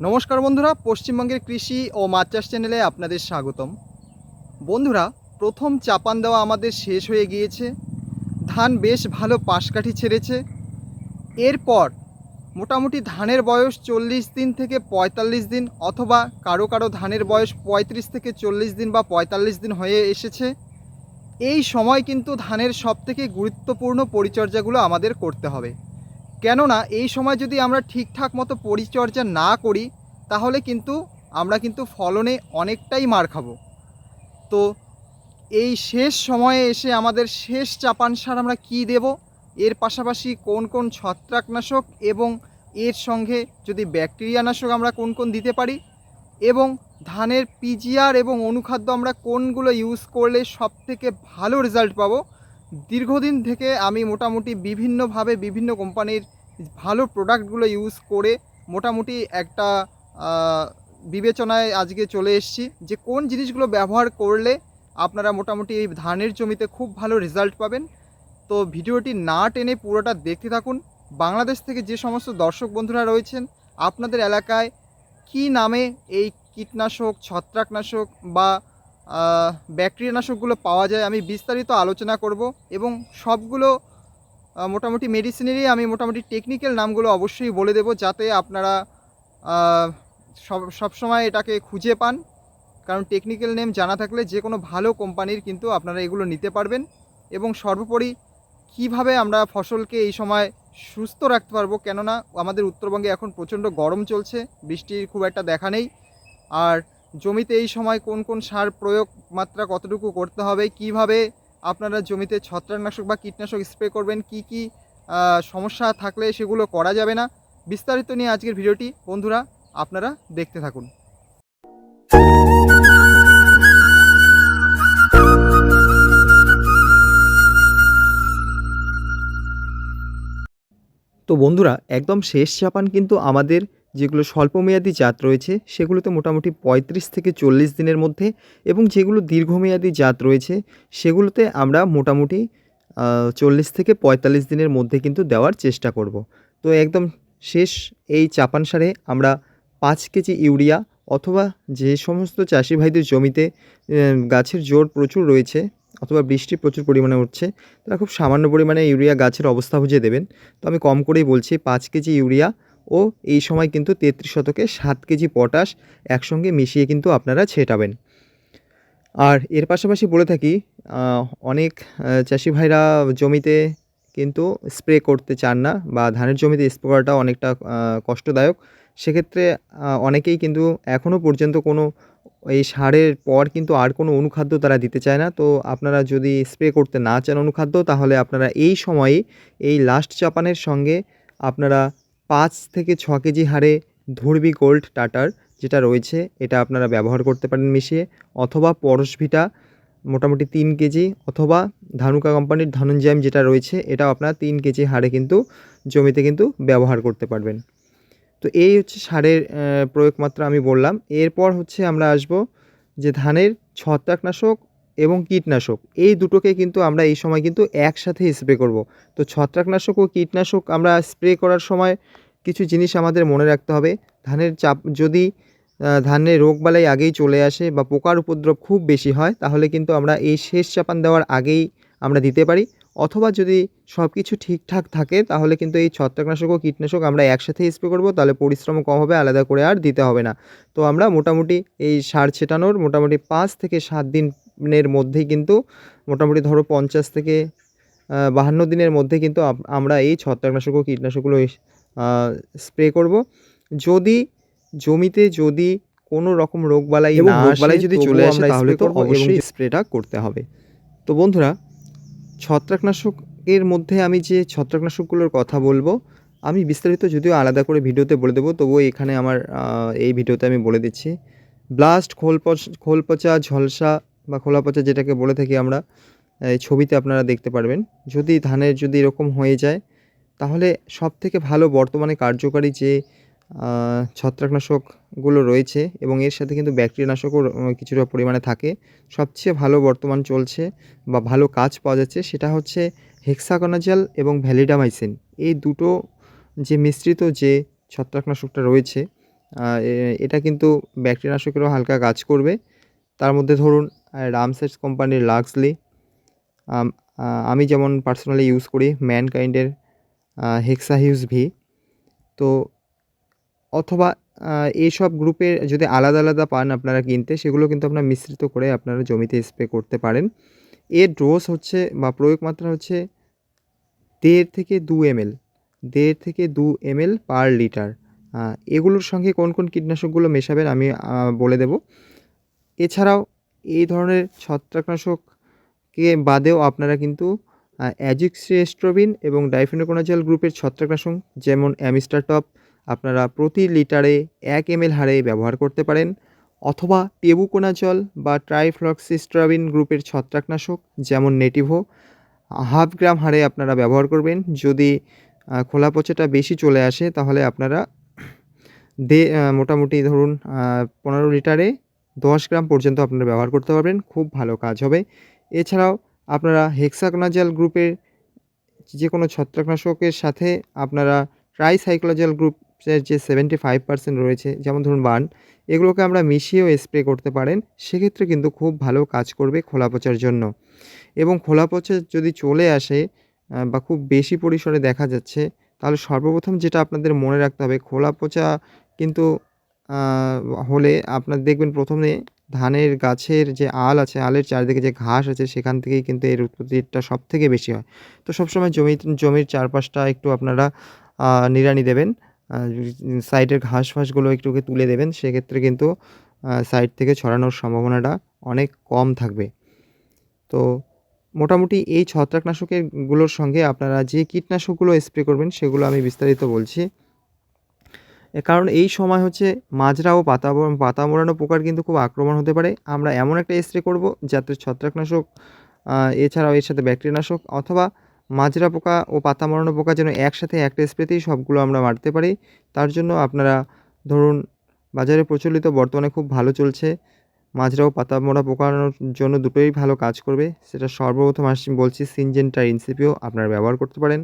নমস্কার বন্ধুরা, পশ্চিমবঙ্গের কৃষি ও মাছ চাষ চ্যানেলে আপনাদের স্বাগতম। বন্ধুরা, প্রথম চাপান দেওয়া আমাদের শেষ হয়ে গিয়েছে। ধান বেশ ভালো পাশকাঠি ছেড়েছে। এরপর মোটামুটি ধানের বয়স চল্লিশ দিন থেকে পঁয়তাল্লিশ দিন অথবা কারও কারও ধানের বয়স পঁয়ত্রিশ থেকে চল্লিশ দিন বা পঁয়তাল্লিশ দিন হয়ে এসেছে। এই সময় কিন্তু ধানের সবথেকে গুরুত্বপূর্ণ পরিচর্যাগুলো আমাদের করতে হবে। কেননা এই সময় যদি আমরা ঠিকঠাক মতো পরিচর্যা না করি, তাহলে কিন্তু আমরা কিন্তু ফলনে অনেকটাই মার খাব। তো এই শেষ সময়ে এসে আমাদের শেষ চাপান সার আমরা কী দেব? এর পাশাপাশি কোন কোন ছত্রাকনাশক এবং এর সঙ্গে যদি ব্যাকটেরিয়ানাশক আমরা কোন কোন দিতে পারি? এবং ধানের পিজিআর এবং অনুখাদ্য আমরা কোনগুলো ইউজ করলে সবথেকে ভালো রেজাল্ট পাবো? দীর্ঘদিন থেকে আমি মোটামুটি বিভিন্নভাবে বিভিন্ন কোম্পানির ভালো প্রোডাক্টগুলো ইউজ করে মোটামুটি একটা বিবেচনায় আজকে চলে এসেছি যে কোন জিনিসগুলো ব্যবহার করলে আপনারা মোটামুটি এই ধানের জমিতে খুব ভালো রেজাল্ট পাবেন। তো ভিডিওটি না টেনে পুরোটা দেখতে থাকুন। বাংলাদেশ থেকে যে সমস্ত দর্শক বন্ধুরা রয়েছেন, আপনাদের এলাকায় কি নামে এই কীটনাশক, ছত্রাকনাশক বা ব্যাকটেরিয়ানাশকগুলো পাওয়া যায়, আমি বিস্তারিত আলোচনা করব এবং সবগুলো মোটামুটি মেডিসিনেরই আমি মোটামুটি টেকনিক্যাল নামগুলো অবশ্যই বলে দেব যাতে আপনারা সব সবসময় এটাকে খুঁজে পান। কারণ টেকনিক্যাল নেম জানা থাকলে যে কোনো ভালো কোম্পানির কিন্তু আপনারা এগুলো নিতে পারবেন এবং সর্বোপরি কীভাবে আমরা ফসলকে এই সময় সুস্থ রাখতে পারব, কেননা আমাদের উত্তরবঙ্গে এখন প্রচণ্ড গরম চলছে, বৃষ্টির খুব একটা দেখা নেই। আর জমিতে এই সময় কোন কোন সার প্রয়োগ মাত্রা কতটুকু করতে হবে? কীভাবে আপনারা জমিতে ছত্রাকনাশক বা কীটনাশক স্প্রে করবেন? কি কি সমস্যা থাকলে সেগুলো করা যাবে না? বিস্তারিত নিয়ে আজকের ভিডিওটি বন্ধুরা আপনারা দেখতে থাকুন। তো বন্ধুরা, একদম শেষ চাপান কিন্তু আমাদের যেগুলো স্বল্পমেয়াদী জাত রয়েছে, সেগুলোতে মোটামুটি পঁয়ত্রিশ থেকে চল্লিশ দিনের মধ্যে এবং যেগুলো দীর্ঘমেয়াদী জাত রয়েছে, সেগুলোতে আমরা মোটামুটি চল্লিশ থেকে পঁয়তাল্লিশ দিনের মধ্যে কিন্তু দেওয়ার চেষ্টা করব। তো একদম শেষ এই চাপান সারে আমরা পাঁচ কেজি ইউরিয়া অথবা যে সমস্ত চাষি ভাইদের জমিতে গাছের জোর প্রচুর রয়েছে অথবা বৃষ্টি প্রচুর পরিমাণে উঠছে তারা খুব সামান্য পরিমাণে ইউরিয়া গাছের অবস্থা বুঝে দেবেন। তো আমি কম করেই বলছি, পাঁচ কেজি ইউরিয়া ও এই সময় কিন্তু তেত্রিশ শতকে সাত কেজি পটাশ একসঙ্গে মিশিয়ে কিন্তু আপনারা ছেটাবেন। আর এর পাশাপাশি বলে থাকি অনেক চাষি ভাইরা জমিতে কিন্তু স্প্রে করতে চান না বা ধানের জমিতে স্প্রে করাটা অনেকটা কষ্টদায়ক। সেক্ষেত্রে অনেকেই কিন্তু এখনও পর্যন্ত কোনো এই সারের পর কিন্তু আর কোনো অনুখাদ্য তারা দিতে চায় না। তো আপনারা যদি স্প্রে করতে না চান অনুখাদ্য, তাহলে আপনারা এই সময়ে এই লাস্ট চাপানের সঙ্গে আপনারা পাঁচ থেকে ছ কেজি হারে ধর্বি গোল্ড টাটার যেটা রয়েছে, এটা আপনারা ব্যবহার করতে পারেন মিশিয়ে, অথবা পরশভিটা মোটামুটি তিন কেজি, অথবা ধানুকা কোম্পানির ধনঞ্জয়ম যেটা রয়েছে, এটাও আপনারা তিন কেজি হারে কিন্তু, জমিতে কিন্তু ব্যবহার করতে পারবেন। তো এই হচ্ছে সারের প্রয়োগ মাত্রা আমি বললাম। এরপর হচ্ছে আমরা আসব যে ধানের ছত্রাকনাশক এবং কীটনাশক। এই দুটোকে কিন্তু আমরা এই সময় কিন্তু একসাথে স্প্রে করব। তো ছত্রাকনাশক ও কীটনাশক আমরা স্প্রে করার সময় কিছু জিনিস আমাদের মনে রাখতে হবে। ধানের চাপ, যদি ধানের রোগবালাই আগেই চলে আসে বা পোকার উপদ্রব খুব বেশি হয়, তাহলে কিন্তু আমরা এই শেষ চাপান দেওয়ার আগেই আমরা দিতে পারি। অথবা যদি সব কিছু ঠিকঠাক থাকে, তাহলে কিন্তু এই ছত্রাকনাশক ও কীটনাশক আমরা একসাথে স্প্রে করব, তাহলে পরিশ্রম কম হবে, আলাদা করে আর দিতে হবে না। তো আমরা মোটামুটি এই সার ছেটানোর মোটামুটি পাঁচ থেকে সাত দিনের মধ্যেই কিন্তু মোটামুটি ধরো পঞ্চাশ থেকে বাহান্ন দিনের মধ্যে কিন্তু আমরা এই ছত্রাকনাশক ও কীটনাশকগুলো স্প্রে করব। যদি জমিতে যদি কোনো রকম রোগবালাই এবং না রোগবালাই যদি চলে আসে তাহলে তো অবশ্যই স্প্রেটা করতে হবে। তো বন্ধুরা ছত্রাকনাশকের মধ্যে আমি যে ছত্রাকনাশকগুলোর কথা বলব আমি বিস্তারিত যদিও আলাদা করে ভিডিওতে বলে দেবো তবুও এখানে আমার এই ভিডিওতে আমি বলে দিচ্ছি। ব্লাস্ট খোল পচ- খোল পচা ঝলসা বা খোলা পচা যেটাকে বলে থাকি আমরা, এই ছবিতে আপনারা দেখতে পারবেন। যদি ধানের যদি এরকম হয়ে যায়, তাহলে সব থেকে ভালো বর্তমানে কার্যকারী যে ছত্রাকনাশকগুলো রয়েছে এবং এর সাথে কিন্তু ব্যাকটেরিয়ানাশকও কিছুটা পরিমাণে থাকে, সবচেয়ে ভালো বর্তমান চলছে বা ভালো কাজ পাওয়া যাচ্ছে সেটা হচ্ছে হেক্সাকোনাজাল এবং ভ্যালিডামাইসিন এই দুটো যে মিশ্রিত যে ছত্রাকনাশকটা রয়েছে এটা কিন্তু ব্যাকটেরিয়ানাশকেরও হালকা কাজ করবে। তার মধ্যে ধরুন রামসেস কোম্পানির লাক্সলি আমি যেমন পার্সোনালি ইউজ করি ম্যানকাইন্ডের হেক্সা হিউজ ভি তো অথবা এইসব গ্রুপের যদি আলাদা আলাদা পান আপনারা কিনতে, সেগুলো কিন্তু আপনারা মিশ্রিত করে আপনারা জমিতে স্প্রে করতে পারেন। এর ডোজ হচ্ছে বা প্রয়োগ মাত্রা হচ্ছে দেড় থেকে দু এমএল দেড় থেকে দু এমএল পার লিটার এগুলোর সঙ্গে কোন কোন কীটনাশকগুলো মেশাবেন আমি বলে দেব। এছাড়াও এই ধরনের ছত্রাকনাশককে বাদেও আপনারা কিন্তু অ্যাজিক্সিস্ট্রোবিন এবং ডাইফেনোকোনাজল গ্রুপের ছত্রাকনাশক যেমন অ্যামিস্টার টপ আপনারা প্রতি লিটারে এক এমএল হারে ব্যবহার করতে পারেন অথবা টেবুকোনাজল বা ট্রাইফ্লক্সিস্ট্রাবিন গ্রুপের ছত্রাকনাশক যেমন নেটিভো, হাফ গ্রাম হারে আপনারা ব্যবহার করবেন। যদি খোলা পচাটা বেশি চলে আসে তাহলে আপনারা দে মোটামুটি ধরুন পনেরো লিটারে দশ গ্রাম পর্যন্ত আপনারা ব্যবহার করতে পারবেন, খুব ভালো কাজ হবে। এছাড়াও আপনারা হেক্সাকোনাজাল গ্রুপের যে কোনো ছত্রাকনাশকের সাথে আপনারা ট্রাইসাইক্লোজাল গ্রুপের যে সেভেন্টি ফাইভ পার্সেন্ট রয়েছে, যেমন ধরুন বান, এগুলোকে আমরা মিশিয়েও স্প্রে করতে পারেন, সেক্ষেত্রে কিন্তু খুব ভালো কাজ করবে খোলা পচার জন্য। এবং খোলা পচা যদি চলে আসে বা খুব বেশি পরিসরে দেখা যাচ্ছে, তাহলে সর্বপ্রথম যেটা আপনাদের মনে রাখতে হবে, খোলা পচা কিন্তু হলে আপনার দেখবেন প্রথমে ধানের গাছের যে আল আছে, আলের চারিদিকে যে ঘাস আছে, সেখান থেকেই কিন্তু এর উৎপত্তিটা সব থেকে বেশি হয়। তো সবসময় জমি, জমির চারপাশটা একটু আপনারা নিড়ানি দেবেন। সাইডের ঘাস ফাঁসগুলো একটুকে তুলে দেবেন। সেক্ষেত্রে কিন্তু সাইড থেকে ছড়ানোর সম্ভাবনাটা অনেক কম থাকবে। তো মোটামুটি এই ছত্রাকনাশকেরগুলোর সঙ্গে আপনারা যে কীটনাশকগুলো স্প্রে করবেন, সেগুলো আমি বিস্তারিত বলছি। কারণ এই সময় হচ্ছে মাজরা ও পাতা পাতা মোড়ানো পোকার কিন্তু খুব আক্রমণ হতে পারে। আমরা এমন একটা স্প্রে করব যাতে ছত্রাকনাশক এছাড়াও এর সাথে ব্যাকটেরিয়ানাশক অথবা মাজরা পোকা ও পাতা মোড়ানো পোকা যেন একসাথে একটা স্প্রেতেই সবগুলো আমরা মারতে পারি। তার জন্য আপনারা ধরুন, বাজারে প্রচলিত বর্তমানে খুব ভালো চলছে। মাজরা ও পাতা মোড়া পোকানোর জন্য দুটোই ভালো কাজ করবে। সেটা সর্বপ্রথম আসছি বলছি সিনজেন্টার ইনসিপিও আপনারা ব্যবহার করতে পারেন।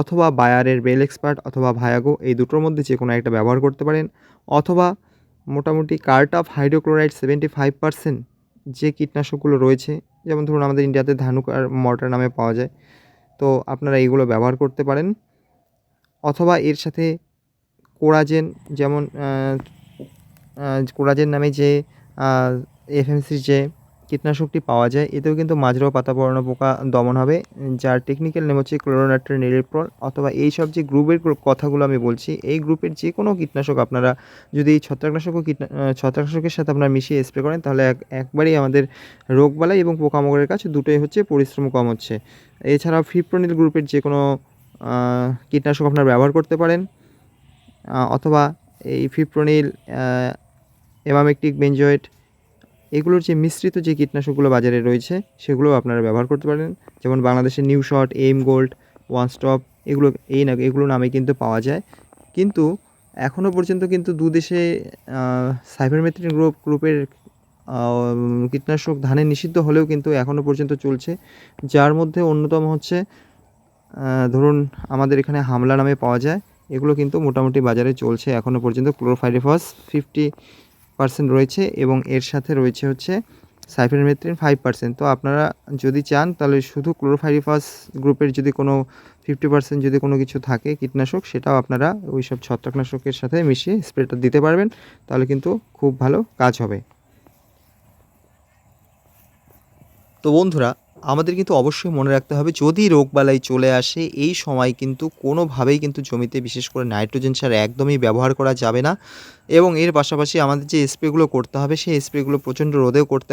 অথবা বায়ারের বেল এক্সপার্ট অথবা ভায়াগো, এই দুটোর মধ্যে যে কোনো একটা ব্যবহার করতে পারেন। অথবা মোটামুটি cartap hydrochloride seventy five percent যে কীটনাশকগুলো রয়েছে, যেমন ধরুন আমাদের ইন্ডিয়াতে ধানুক আর মর্টার নামে পাওয়া যায়, তো আপনারা এইগুলো ব্যবহার করতে পারেন। অথবা এর সাথে কোরাজেন, যেমন কোরাজেন নামে যে এফএমসির যে কীটনাশকটি পাওয়া যায়। এতেও কিন্তু মাজরা পাতা পড়ানো পোকা দমন হবে, যার টেকনিক্যাল নেম হচ্ছে ক্লোরোনাট্রেন নিরিপ্রল অথবা এই সব যে গ্রুপের কথাগুলো আমি বলছি, এই গ্রুপের যে কোনো কীটনাশক আপনারা যদি ছত্রাকনাশক ও কীটনা ছত্রাকনাশকের সাথে আপনারা মিশিয়ে স্প্রে করেন, তাহলে এক, একবারেই আমাদের রোগবালাই এবং পোকামাকড়ের কাছে দুটোই হচ্ছে পরিশ্রম কম হচ্ছে। এছাড়াও ফিপ্রোনিল গ্রুপের যে কোনো কীটনাশক আপনারা ব্যবহার করতে পারেন অথবা এই ফিপ্রোনিল এমামেকটিক বেঞ্জয়েট এগুলোর যে মিশ্রিত যে কীটনাশকগুলো বাজারে রয়েছে সেগুলো আপনারা ব্যবহার করতে পারেন। যেমন বাংলাদেশের new shot M gold one stop এগুলো, এই না, এগুলো নামে কিন্তু পাওয়া যায়। কিন্তু এখনও পর্যন্ত কিন্তু দু দেশে সাইবারমেথ্রিন গ্রুপ গ্রুপের কীটনাশক ধানে নিষিদ্ধ হলেও কিন্তু এখনও পর্যন্ত চলছে। যার মধ্যে অন্যতম হচ্ছে ধরুন আমাদের এখানে হামলা নামে পাওয়া যায়, এগুলো কিন্তু মোটামুটি বাজারে চলছে এখনও পর্যন্ত। ক্লোরোফাইরিফস ফিফটি পার্সেন্ট রয়েছে এবং এর সাথে রয়েছে হচ্ছে সাইফেরমেথ্রিন ফাইভ পার্সেন্ট। তো আপনারা যদি চান, তাহলে শুধু ক্লোরোফাইরিফাস গ্রুপের যদি কোনো ফিফটি পার্সেন্ট যদি কোনো কিছু থাকে কীটনাশক, সেটাও আপনারা ওই সব ছত্রাকনাশকের সাথে মিশিয়ে স্প্রেটা দিতে পারবেন, তাহলে কিন্তু খুব ভালো কাজ হবে। তো বন্ধুরা, আমাদের কিন্তু অবশ্যই মনে রাখতে হবে, যদি রোগবালাই চলে আসে, এই সময় কিন্তু কোনোভাবেই কিন্তু জমিতে বিশেষ করে নাইট্রোজেন সার একদমই ব্যবহার করা যাবে না। এবং এর পাশাপাশি আমাদের যে স্প্রেগুলো করতে হবে, সেই স্প্রেগুলো প্রচণ্ড রোদেও করতে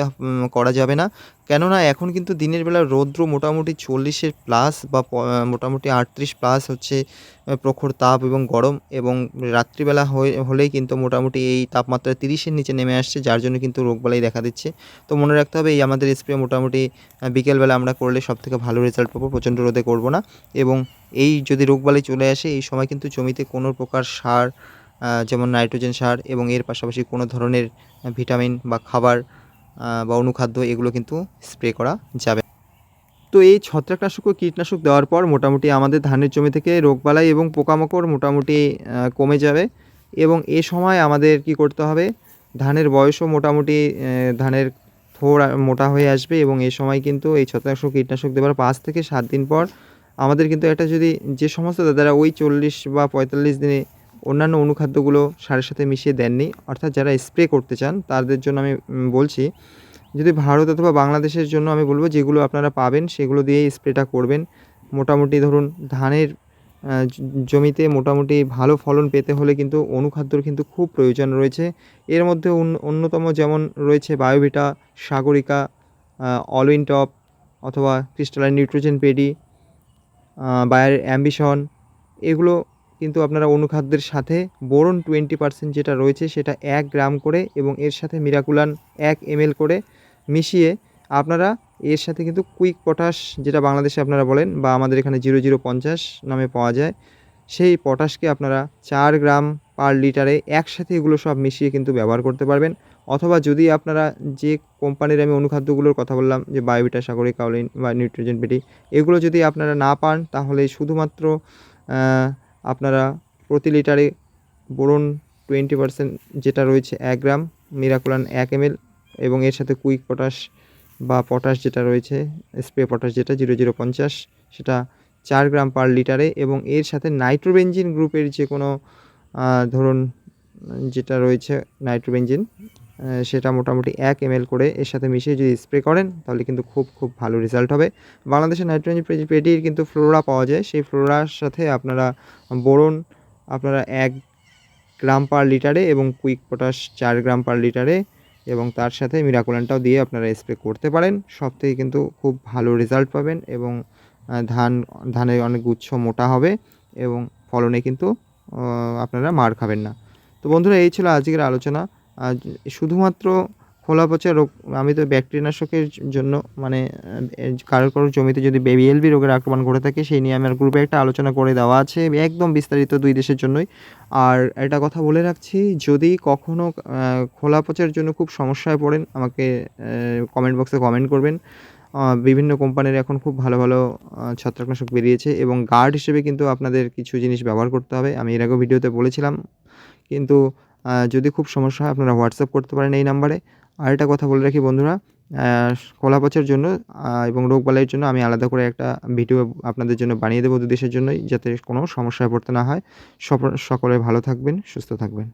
করা যাবে না। কেননা এখন কিন্তু দিনের বেলা রৌদ্র মোটামুটি চল্লিশের প্লাস বা মোটামুটি আটত্রিশ প্লাস হচ্ছে প্রখর তাপ এবং গরম এবং রাত্রিবেলা হলেই কিন্তু মোটামুটি এই তাপমাত্রা তিরিশের নিচে নেমে আসছে, যার জন্য কিন্তু রোগবালাই দেখা দিচ্ছে। তো মনে রাখতে হবে এই আমাদের স্প্রে মোটামুটি বিকেলবেলা আমরা করলে সব থেকে ভালো রেজাল্ট পাবো, প্রচণ্ড রোদে করব না। এবং এই যদি রোগবালাই চলে আসে, এই সময় কিন্তু জমিতে কোনো প্রকার সার যেমন নাইট্রোজেন সার এবং এর পাশাপাশি কোনো ধরনের ভিটামিন বা খাবার বা অনুখাদ্য এগুলো কিন্তু স্প্রে করা যাবে। তো এই ছত্রাকনাশক ও কীটনাশক দেওয়ার পর মোটামুটি আমাদের ধানের জমি থেকে রোগবালাই এবং পোকামাকড় মোটামুটি কমে যাবে এবং এ সময় আমাদের কি করতে হবে? ধানের বয়সও মোটামুটি ধানের থোড় মোটা হয়ে আসবে এবং এই সময় কিন্তু এই ছত্রাকনাশক কীটনাশক দেওয়ার পাঁচ থেকে সাত দিন পর আমাদের কিন্তু একটা যদি যে সমস্ত দাদারা ওই চল্লিশ বা পঁয়তাল্লিশ দিনে অন্যান্য অনুখাদ্যগুলো সারের সাথে মিশিয়ে দেননি। অর্থাৎ যারা স্প্রে করতে চান, তাদের জন্য আমি বলছি, যদি ভারত অথবা বাংলাদেশের জন্য আমি বলব, যেগুলো আপনারা পাবেন, সেগুলো দিয়েই স্প্রেটা করবেন। মোটামুটি ধরুন, ধানের জমিতে মোটামুটি ভালো ফলন পেতে হলে কিন্তু অনুখাদ্যর কিন্তু খুব প্রয়োজন রয়েছে। এর মধ্যে অন্য- অন্যতম যেমন রয়েছে বায়োভিটা, সাগরিকা অলউইন টপ অথবা crystalline neutrogen paddy Bayer ambition, এগুলো কিন্তু আপনারা অনুখাদ্যের সাথে বোরন টোয়েন্টি পার্সেন্ট যেটা রয়েছে সেটা এক গ্রাম করে এবং এর সাথে মিরাকুলান এক এমএল করে মিশিয়ে আপনারা এর সাথে কিন্তু কুইক পটাশ যেটা বাংলাদেশে আপনারা বলেন বা আমাদের এখানে জিরো জিরো পঞ্চাশ নামে পাওয়া যায়, সেই পটাশকে আপনারা চার গ্রাম পার লিটারে একসাথে এগুলো সব মিশিয়ে কিন্তু ব্যবহার করতে পারবেন। অথবা যদি আপনারা যে কোম্পানির আমি অনুখাদ্যগুলোর কথা বললাম, যে বায়োবিটা সাগরিক কাউলিন বা নিউট্রিজেন পেটি, এগুলো যদি আপনারা না পান, তাহলে শুধুমাত্র আপনারা প্রতি লিটারে বোরন টোয়েন্টি পার্সেন্ট যেটা রয়েছে এক গ্রাম, মিরাকুলান এক এমএল এবং এর সাথে কুইক পটাশ বা পটাশ যেটা রয়েছে, স্প্রে পটাশ যেটা জিরো জিরো পঞ্চাশ, সেটা চার গ্রাম পার লিটারে এবং এর সাথে নাইট্রোবেঞ্জিন গ্রুপের যে কোনো ধরুন যেটা রয়েছে নাইট্রোবেঞ্জিন সেটা মোটামুটি এক এমএল করে এর সাথে মিশিয়ে যদি স্প্রে করেন, তাহলে কিন্তু খুব খুব ভালো রেজাল্ট হবে। বাংলাদেশে নাইট্রোজেন পেটির কিন্তু ফ্লোরা পাওয়া যায়। সেই ফ্লোরার সাথে আপনারা বোরন, আপনারা এক গ্রাম পার লিটারে এবং কুইক পটাশ চার গ্রাম পার লিটারে এবং তার সাথে মিরাকুলানটাও দিয়ে আপনারা স্প্রে করতে পারেন। সব থেকে কিন্তু খুব ভালো রেজাল্ট পাবেন এবং ধান ধানের অনেক গুচ্ছ মোটা হবে এবং ফলনে কিন্তু আপনারা মার খাবেন না। তো বন্ধুরা, এই ছিল আজকের আলোচনা। শুধুমাত্র খোলা পচা রোগ আমি তো ব্যাকটেরিয়ানাশকের জন্য মানে আহ, কারোর কারোর জমিতে যদি বিএলবি রোগের আক্রমণ ঘটে থাকে সেই নিয়ে আমার গ্রুপে একটা আলোচনা করে দেওয়া আছে একদম বিস্তারিত দুই দেশের জন্যই। আর একটা কথা বলে রাখছি যদি কখনও খোলা পচার জন্য খুব সমস্যায় পড়েন আমাকে কমেন্ট বক্সে কমেন্ট করবেন। বিভিন্ন কোম্পানির এখন খুব ভালো ভালো ছত্রাকনাশক বেরিয়েছে এবং গার্ড হিসেবে কিন্তু আপনাদের কিছু জিনিস ব্যবহার করতে হবে। আমি এর আগেও ভিডিওতে বলেছিলাম। কিন্তু যদি খুব সমস্যা হয় আপনারা হোয়াটসঅ্যাপ করতে পারেন এই নাম্বারে। আর একটা কথা বলে রাখি বন্ধুরা কলা জন্য এবং রোগ বালাইয়ের জন্য আমি আলাদা করে একটা ভিডিও আপনাদের জন্য বানিয়ে দেবো দেশের জন্যই, যাতে কোনো সমস্যায় পড়তে না হয়। সকলে ভালো থাকবেন, সুস্থ থাকবেন।